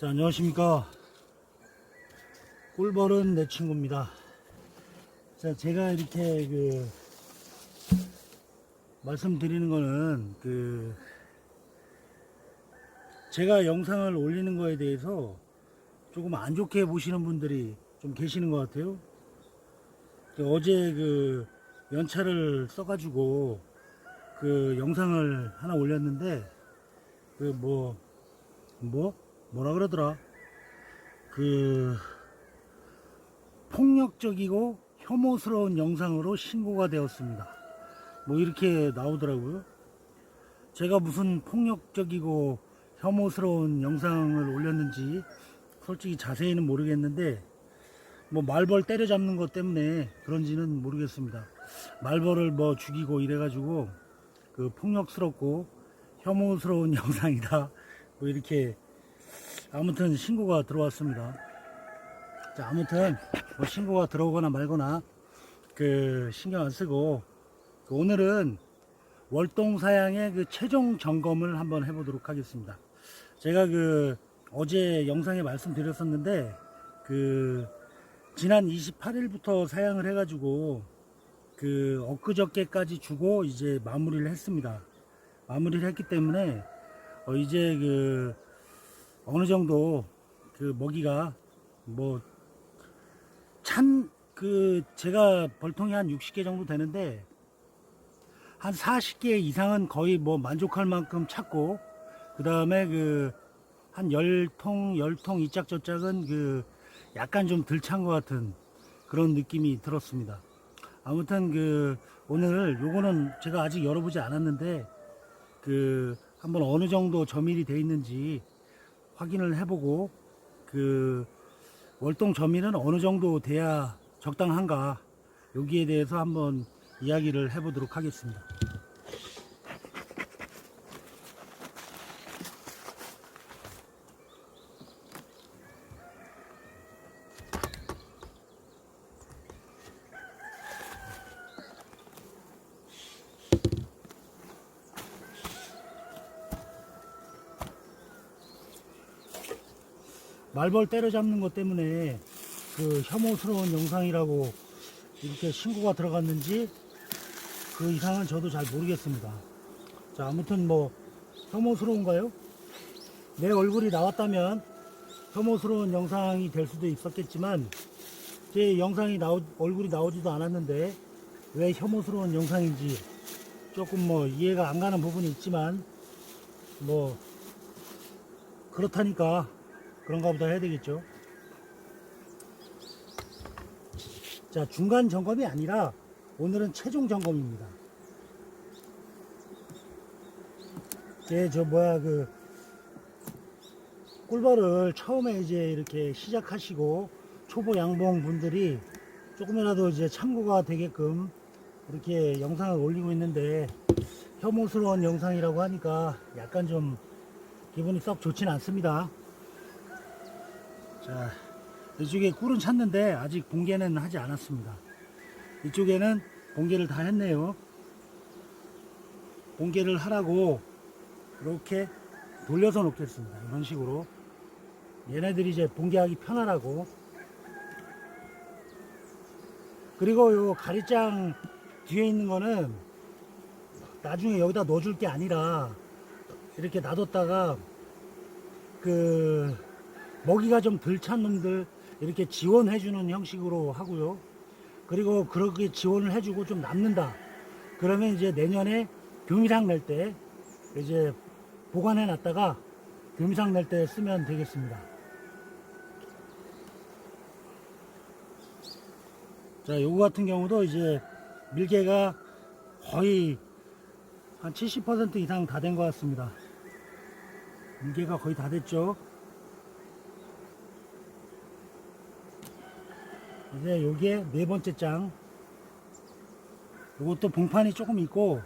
자, 안녕하십니까. 꿀벌은 내 친구입니다. 자, 제가 이렇게 그, 말씀드리는 거는 그, 제가 영상을 올리는 거에 대해서 조금 안 좋게 보시는 분들이 좀 계시는 것 같아요. 그 어제 그 연차를 써가지고 그 영상을 하나 올렸는데 그 뭐 뭐 뭐라 그러더라 그 폭력적이고 혐오스러운 영상으로 신고가 되었습니다. 뭐 이렇게 나오더라고요. 제가 무슨 폭력적이고 혐오스러운 영상을 올렸는지 솔직히 자세히는 모르겠는데 뭐 말벌 때려잡는 것 때문에 그런지는 모르겠습니다. 말벌을 뭐 죽이고 이래가지고 그 폭력스럽고 혐오스러운 영상이다. 뭐 이렇게 아무튼 신고가 들어왔습니다. 자, 아무튼 뭐 신고가 들어오거나 말거나 그 신경 안 쓰고 그 오늘은 월동 사양의 그 최종 점검을 한번 해보도록 하겠습니다. 제가 그 어제 영상에 말씀드렸었는데 그 지난 28일부터 사양을 해가지고 그 엊그저께까지 주고 이제 마무리를 했습니다. 마무리를 했기 때문에 어 이제 그 어느 정도 그 먹이가 뭐 찬 그 제가 벌통이 한 60개 정도 되는데 한 40개 이상은 거의 뭐 만족할 만큼 찼고 그 다음에 그 한 10통 10통 이짝 저짝은 그 약간 좀 덜 찬 것 같은 그런 느낌이 들었습니다. 아무튼 그 오늘 요거는 제가 아직 열어보지 않았는데 그 한번 어느 정도 점일이 돼 있는지 확인을 해보고 그 월동 점일은 어느 정도 돼야 적당한가 여기에 대해서 한번 이야기를 해보도록 하겠습니다. 말벌 때려잡는 것 때문에 그 혐오스러운 영상이라고 이렇게 신고가 들어갔는지 그 이상은 저도 잘 모르겠습니다. 자, 아무튼 뭐 혐오스러운가요? 내 얼굴이 나왔다면 혐오스러운 영상이 될 수도 있었겠지만 제 영상이 나오, 얼굴이 나오지도 않았는데 왜 혐오스러운 영상인지 조금 뭐 이해가 안 가는 부분이 있지만 뭐 그렇다니까 그런가 보다 해야 되겠죠. 자, 중간 점검이 아니라 오늘은 최종 점검입니다. 제, 저, 뭐야, 그, 꿀벌을 처음에 이제 이렇게 시작하시고 초보 양봉 분들이 조금이라도 이제 참고가 되게끔 이렇게 영상을 올리고 있는데 혐오스러운 영상이라고 하니까 약간 좀 기분이 썩 좋진 않습니다. 자, 이쪽에 꿀은 찼는데 아직 봉개는 하지 않았습니다. 이쪽에는 봉개를 다 했네요. 봉개를 하라고 이렇게 돌려서 놓겠습니다. 이런 식으로. 얘네들이 이제 봉개하기 편하라고. 그리고 요 가리장 뒤에 있는 거는 나중에 여기다 넣어줄 게 아니라 이렇게 놔뒀다가 그 먹이가 좀 덜 찬 놈들 이렇게 지원해주는 형식으로 하고요. 그리고 그렇게 지원을 해주고 좀 남는다. 그러면 이제 내년에 교미상 낼 때 이제 보관해 놨다가 교미상 낼 때 쓰면 되겠습니다. 자, 요거 같은 경우도 이제 밀개가 거의 한 70% 이상 다 된 것 같습니다. 밀개가 거의 다 됐죠. 이제 요게 네 번째 장. 요것도 봉판이 조금 있고,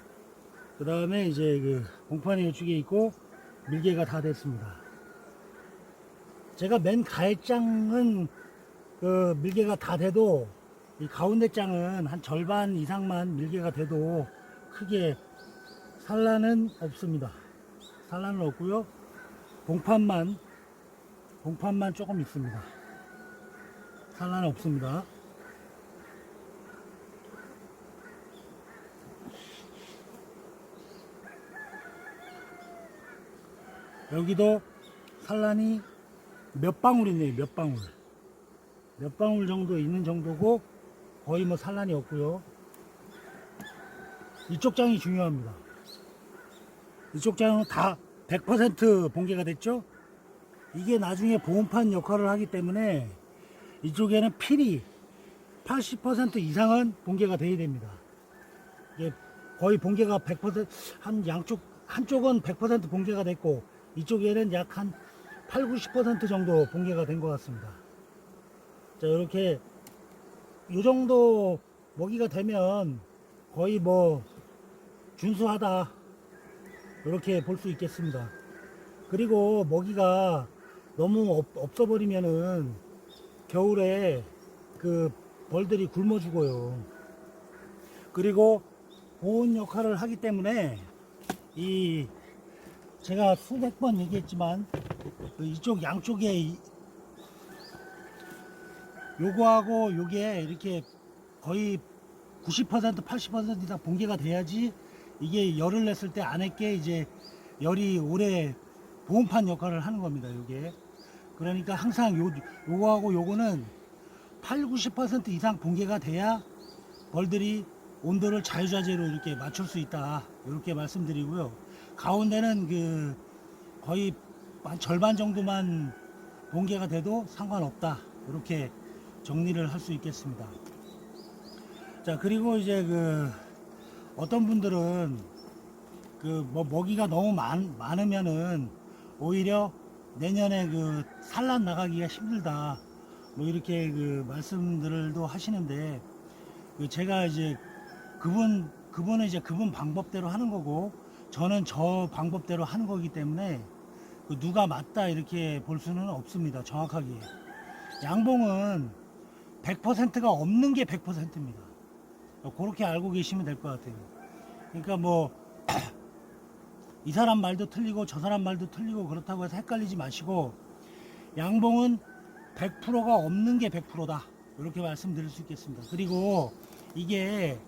그 다음에 이제 그 봉판이 이쪽에 있고, 밀개가 다 됐습니다. 제가 맨 가해 장은 그 밀개가 다 돼도, 이 가운데 장은 한 절반 이상만 밀개가 돼도 크게 산란은 없습니다. 산란은 없고요. 봉판만 봉판만 조금 있습니다. 산란 없습니다. 여기도 산란이 몇 방울 있네요. 몇 방울. 몇 방울 정도 있는 정도고 거의 뭐 산란이 없고요. 이쪽 장이 중요합니다. 이쪽 장은 다 100% 봉개가 됐죠? 이게 나중에 보온판 역할을 하기 때문에 이쪽에는 필이 80% 이상은 봉개가 돼야 됩니다. 이게 거의 봉개가 100%한 양쪽 한쪽은 100% 봉개가 됐고 이쪽에는 약 한 8, 90% 정도 봉개가 된 것 같습니다. 자 이렇게 이 정도 먹이가 되면 거의 뭐 준수하다 이렇게 볼 수 있겠습니다. 그리고 먹이가 너무 없, 없어 버리면은 겨울에 그 벌들이 굶어 죽어요. 그리고 보온 역할을 하기 때문에 이 제가 수백 번 얘기했지만 그 이쪽 양쪽에 이- 요거하고 요게 이렇게 거의 90% 80% 이상 봉개가 돼야지 이게 열을 냈을 때 안에 게 이제 열이 오래 보온판 역할을 하는 겁니다. 요게 그러니까 항상 요 요거하고 요거는 8, 90% 이상 봉개가 돼야 벌들이 온도를 자유자재로 이렇게 맞출 수 있다. 이렇게 말씀드리고요. 가운데는 그 거의 한 절반 정도만 봉개가 돼도 상관없다. 이렇게 정리를 할 수 있겠습니다. 자, 그리고 이제 그 어떤 분들은 그 뭐 먹이가 너무 많, 많으면은 오히려 내년에 그 산란 나가기가 힘들다. 뭐 이렇게 그 말씀들도 하시는데 그 제가 이제 그분 그분은 이제 그분 방법대로 하는 거고 저는 저 방법대로 하는 거기 때문에 그 누가 맞다 이렇게 볼 수는 없습니다. 정확하게 양봉은 100%가 없는 게 100%입니다. 그렇게 알고 계시면 될 것 같아요. 그러니까 뭐 이 사람 말도 틀리고 저 사람 말도 틀리고 그렇다고 해서 헷갈리지 마시고 양봉은 100%가 없는 게 100%다. 이렇게 말씀드릴 수 있겠습니다. 그리고 이게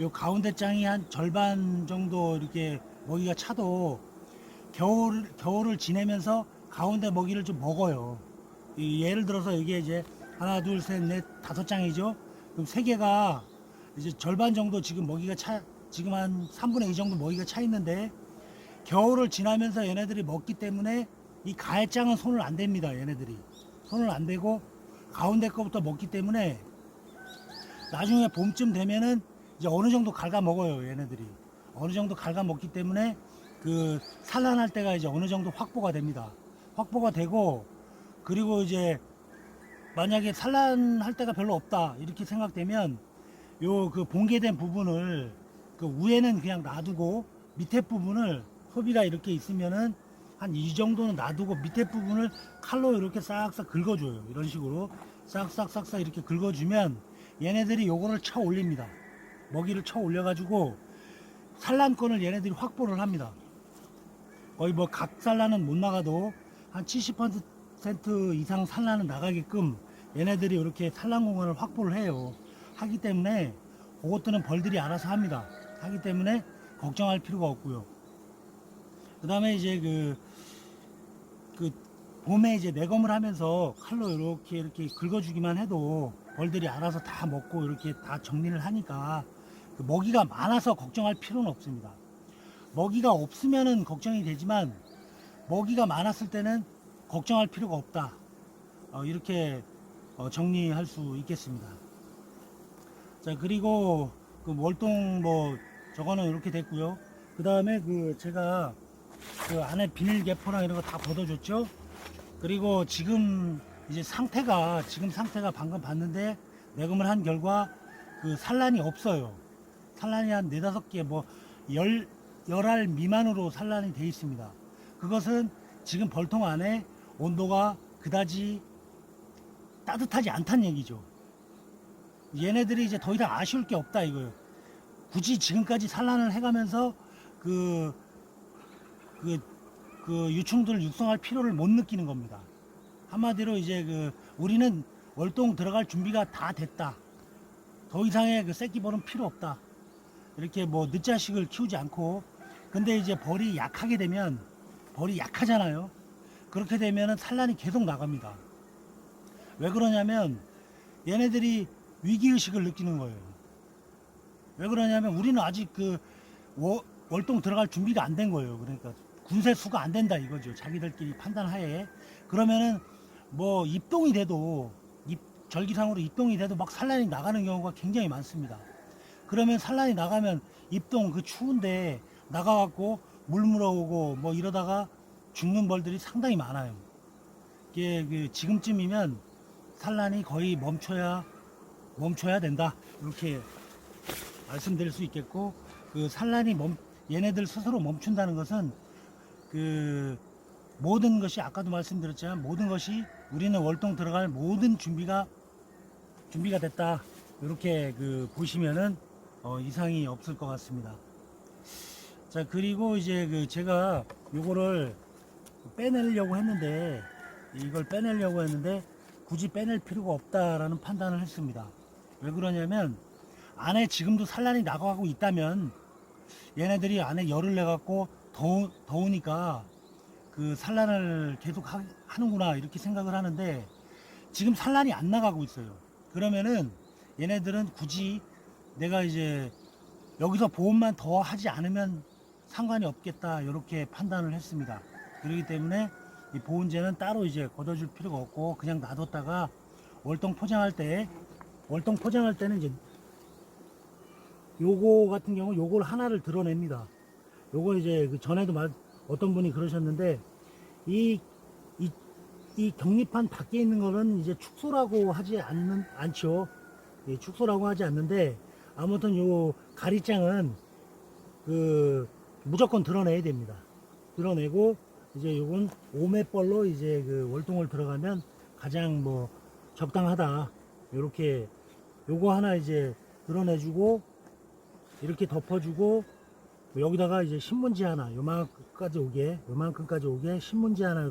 요 가운데 장이 한 절반 정도 이렇게 먹이가 차도 겨울, 겨울을 지내면서 가운데 먹이를 좀 먹어요. 이 예를 들어서 이게 이제 하나, 둘, 셋, 넷, 다섯 장이죠. 그럼 세 개가 이제 절반 정도 지금 먹이가 차, 지금 한 3분의 2 정도 먹이가 차 있는데 겨울을 지나면서 얘네들이 먹기 때문에 이 가해장은 손을 안 댑니다. 얘네들이. 손을 안 대고 가운데 거부터 먹기 때문에 나중에 봄쯤 되면은 이제 어느 정도 갉아 먹어요. 얘네들이. 어느 정도 갉아 먹기 때문에 그 산란할 때가 이제 어느 정도 확보가 됩니다. 확보가 되고 그리고 이제 만약에 산란할 때가 별로 없다 이렇게 생각되면 요 그 봉개된 부분을 그 위에는 그냥 놔두고 밑에 부분을 소비가 이렇게 있으면은 한 이 정도는 놔두고 밑에 부분을 칼로 이렇게 싹싹 긁어줘요 이런 식으로 싹싹싹싹 이렇게 긁어주면 얘네들이 요거를 쳐 올립니다 먹이를 쳐 올려가지고 산란권을 얘네들이 확보를 합니다 거의 뭐 각 산란은 못 나가도 한 70% 이상 산란은 나가게끔 얘네들이 이렇게 산란 공간을 확보를 해요. 하기 때문에 그것들은 벌들이 알아서 합니다. 하기 때문에 걱정할 필요가 없고요. 그 다음에 이제 그, 그 봄에 이제 내검을 하면서 칼로 이렇게 이렇게 긁어주기만 해도 벌들이 알아서 다 먹고 이렇게 다 정리를 하니까 그 먹이가 많아서 걱정할 필요는 없습니다. 먹이가 없으면은 걱정이 되지만 먹이가 많았을 때는 걱정할 필요가 없다. 어, 이렇게 어, 정리할 수 있겠습니다. 자 그리고 그 월동 뭐 저거는 이렇게 됐고요. 그 다음에 그 제가 그 안에 비닐 개포랑 이런 거 다 벗어줬죠. 그리고 지금 이제 상태가 지금 상태가 방금 봤는데 내금을 한 결과 그 산란이 없어요. 산란이 한 네다섯 개, 뭐, 열, 열알 미만으로 산란이 돼 있습니다. 그것은 지금 벌통 안에 온도가 그다지 따뜻하지 않다는 얘기죠. 얘네들이 이제 더 이상 아쉬울 게 없다 이거예요. 굳이 지금까지 산란을 해가면서 그, 그, 그 유충들을 육성할 필요를 못 느끼는 겁니다. 한마디로 이제 그 우리는 월동 들어갈 준비가 다 됐다. 더 이상의 그 새끼벌은 필요 없다. 이렇게 뭐 늦자식을 키우지 않고 근데 이제 벌이 약하게 되면 벌이 약하잖아요. 그렇게 되면은 산란이 계속 나갑니다. 왜 그러냐면 얘네들이 위기의식을 느끼는 거예요. 왜 그러냐면 우리는 아직 그 워- 월동 들어갈 준비가 안 된 거예요. 그러니까 군세 수가 안 된다 이거죠. 자기들끼리 판단하에. 그러면은 뭐 입동이 돼도 입, 절기상으로 입동이 돼도 막 산란이 나가는 경우가 굉장히 많습니다. 그러면 산란이 나가면 입동 그 추운데 나가갖고 물 물어오고 뭐 이러다가 죽는 벌들이 상당히 많아요. 이게 그 지금쯤이면 산란이 거의 멈춰야 멈춰야 된다 이렇게 말씀드릴 수 있겠고 그 산란이 멈 얘네들 스스로 멈춘다는 것은 그 모든 것이 아까도 말씀드렸지만 모든 것이 우리는 월동 들어갈 모든 준비가 준비가 됐다 이렇게 그 보시면은 어, 이상이 없을 것 같습니다. 자 그리고 이제 그 제가 요거를 빼내려고 했는데 이걸 빼내려고 했는데 굳이 빼낼 필요가 없다라는 판단을 했습니다. 왜 그러냐면 안에 지금도 산란이 나가고 있다면 얘네들이 안에 열을 내 갖고 더우, 더우니까 그 산란을 계속 하, 하는구나 이렇게 생각을 하는데 지금 산란이 안 나가고 있어요. 그러면은 얘네들은 굳이 내가 이제 여기서 보험만 더 하지 않으면 상관이 없겠다 이렇게 판단을 했습니다. 그렇기 때문에 이 보온제는 따로 이제 걷어줄 필요가 없고 그냥 놔뒀다가 월동 포장할 때 월동 포장할 때는 이제 요거 같은 경우 요걸 하나를 드러냅니다. 요거 이제 그 전에도 말, 어떤 분이 그러셨는데 이, 이, 이 격리판 밖에 있는 거는 이제 축소라고 하지 않는, 않죠. 예, 축소라고 하지 않는데 아무튼 요 가리장은 그 무조건 드러내야 됩니다. 드러내고 이제 요건 오매벌로 이제 그 월동을 들어가면 가장 뭐 적당하다. 요렇게 요거 하나 이제 드러내주고 이렇게 덮어주고 여기다가 이제 신문지 하나 요만큼까지 오게 요만큼까지 오게 신문지 하나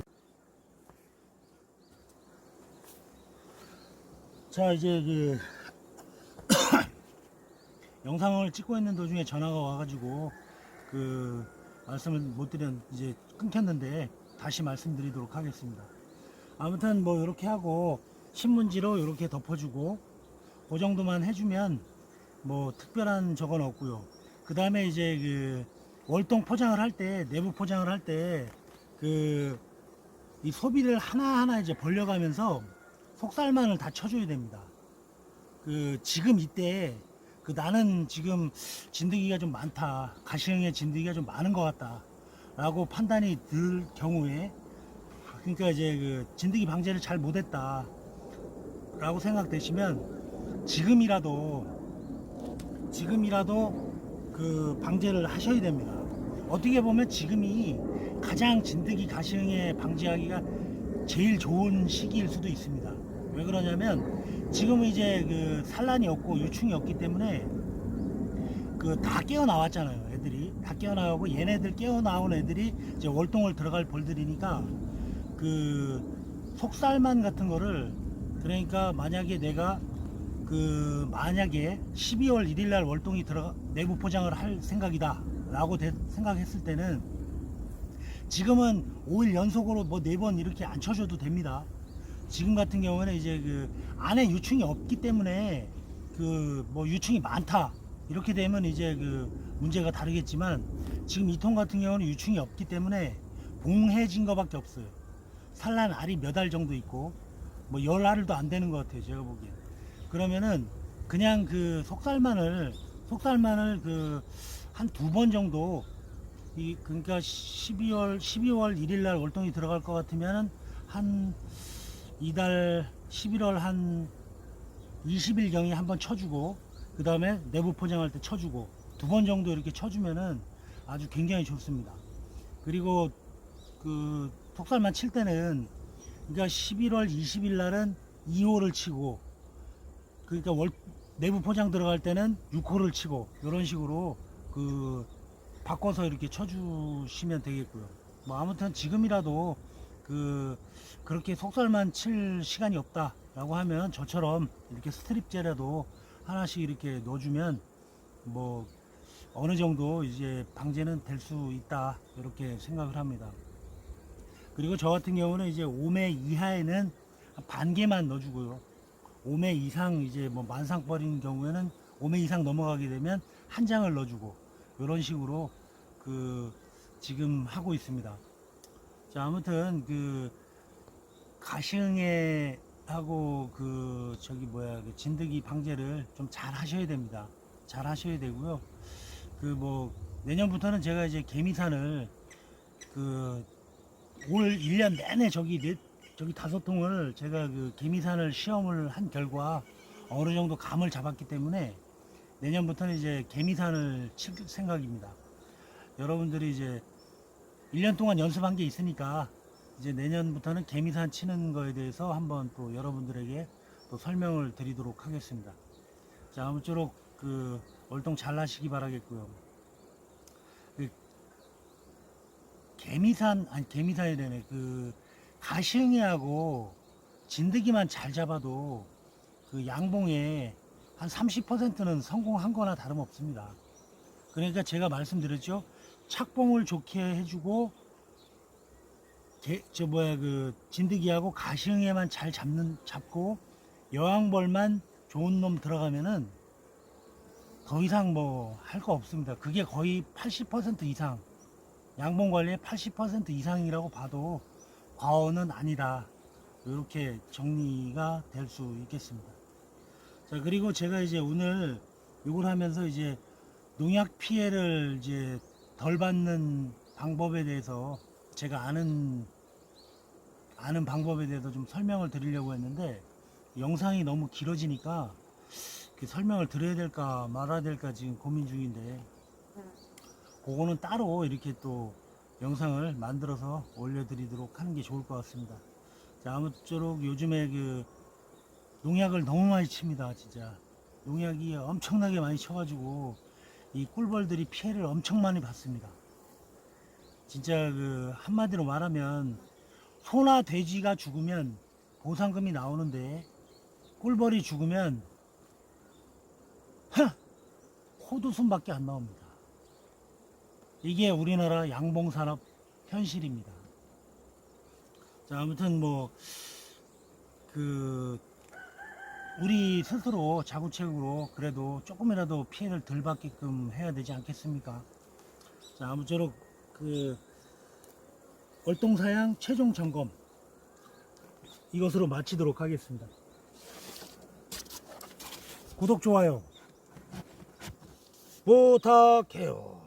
자 이제 그 영상을 찍고 있는 도중에 전화가 와가지고 그 말씀을 못 드렸 이제 끊겼는데 다시 말씀드리도록 하겠습니다. 아무튼 뭐 이렇게 하고 신문지로 이렇게 덮어주고 그 정도만 해주면 뭐 특별한 적은 없고요. 그 다음에 이제 그 월동 포장을 할 때 내부 포장을 할 때 그 이 소비를 하나하나 이제 벌려가면서 속살만을 다 쳐줘야 됩니다. 그 지금 이때 그 나는 지금 진드기가 좀 많다. 가시형의 진드기가 좀 많은 것 같다. 라고 판단이 들 경우에 그러니까 이제 그 진드기 방제를 잘 못했다. 라고 생각되시면 지금이라도 지금이라도 그 방제를 하셔야 됩니다. 어떻게 보면 지금이 가장 진드기 가시응에 방지하기가 제일 좋은 시기일 수도 있습니다. 왜 그러냐면 지금은 이제 그 산란이 없고 유충이 없기 때문에 그 다 깨어 나왔잖아요. 애들이 다 깨어 나오고 얘네들 깨어 나온 애들이 이제 월동을 들어갈 벌들이니까 그 속살만 같은 거를 그러니까 만약에 내가 그 만약에 12월 1일 날 월동이 들어가 내부 포장을 할 생각이다 라고 대- 생각했을 때는 지금은 5일 연속으로 뭐 네 번 이렇게 안 쳐줘도 됩니다. 지금 같은 경우는 이제 그 안에 유충이 없기 때문에 그 뭐 유충이 많다. 이렇게 되면 이제 그 문제가 다르겠지만 지금 이 통 같은 경우는 유충이 없기 때문에 봉해진 거밖에 없어요. 산란 알이 몇 알 정도 있고 뭐 열 알도 안 되는 것 같아요 제가 보기엔 그러면은 그냥 그 속살만을 속살만을 그 한 두 번 정도 이 그러니까 12월 12월 1일 날 월동이 들어갈 것 같으면은 한 이달 11월 한 20일 경에 한번 쳐주고 그 다음에 내부 포장할 때 쳐주고 두 번 정도 이렇게 쳐주면은 아주 굉장히 좋습니다. 그리고 그 속살만 칠 때는 그러니까 11월 20일 날은 2호를 치고 그러니까 월 내부 포장 들어갈 때는 6호를 치고 이런 식으로 그 바꿔서 이렇게 쳐주시면 되겠고요. 뭐 아무튼 지금이라도 그 그렇게 속살만 칠 시간이 없다라고 하면 저처럼 이렇게 스트립제라도 하나씩 이렇게 넣어주면 뭐 어느 정도 이제 방제는 될 수 있다 이렇게 생각을 합니다. 그리고 저 같은 경우는 이제 5매 이하에는 반 개만 넣어주고요. 5매 이상 이제 뭐 만상벌인 경우에는 5매 이상 넘어가게 되면 한 장을 넣어주고 이런 식으로 그 지금 하고 있습니다. 자 아무튼 그 가시응에 하고 그 저기 뭐야 그 진드기 방제를 좀 잘 하셔야 됩니다. 잘 하셔야 되고요. 그 뭐 내년부터는 제가 이제 개미산을 그 올 1년 내내 저기 네, 저기 다섯 통을 제가 그 개미산을 시험을 한 결과 어느 정도 감을 잡았기 때문에 내년부터는 이제 개미산을 칠 생각입니다. 여러분들이 이제 1년 동안 연습한 게 있으니까 이제 내년부터는 개미산 치는 거에 대해서 한번 또 여러분들에게 또 설명을 드리도록 하겠습니다. 자, 아무쪼록 그 월동 잘 나시기 바라겠고요. 그 개미산 아니 개미산이 되네. 그 가시응이하고 진드기만 잘 잡아도 그 양봉에 한 30%는 성공한 거나 다름없습니다. 그러니까 제가 말씀드렸죠. 착봉을 좋게 해주고 개, 저 뭐야 그 진드기하고 가시응에만 잘 잡는 잡고 여왕벌만 좋은 놈 들어가면은 더 이상 뭐 할 거 없습니다. 그게 거의 80% 이상 양봉 관리의 80% 이상이라고 봐도 과언은 아니다. 이렇게 정리가 될 수 있겠습니다. 자 그리고 제가 이제 오늘 이걸 하면서 이제 농약 피해를 이제 덜 받는 방법에 대해서 제가 아는 아는 방법에 대해서 좀 설명을 드리려고 했는데 영상이 너무 길어지니까 그 설명을 드려야 될까 말아야 될까 지금 고민 중인데 그거는 따로 이렇게 또 영상을 만들어서 올려드리도록 하는 게 좋을 것 같습니다. 자, 아무쪼록 요즘에 그 농약을 너무 많이 칩니다, 진짜. 농약이 엄청나게 많이 쳐가지고 이 꿀벌들이 피해를 엄청 많이 받습니다. 진짜 그 한마디로 말하면 소나 돼지가 죽으면 보상금이 나오는데 꿀벌이 죽으면 하! 호두순밖에 안 나옵니다. 이게 우리나라 양봉산업 현실입니다. 자, 아무튼 뭐, 그, 우리 스스로 자구책으로 그래도 조금이라도 피해를 덜 받게끔 해야 되지 않겠습니까? 자, 아무쪼록 그, 월동사양 최종 점검 이것으로 마치도록 하겠습니다. 구독, 좋아요 부탁해요.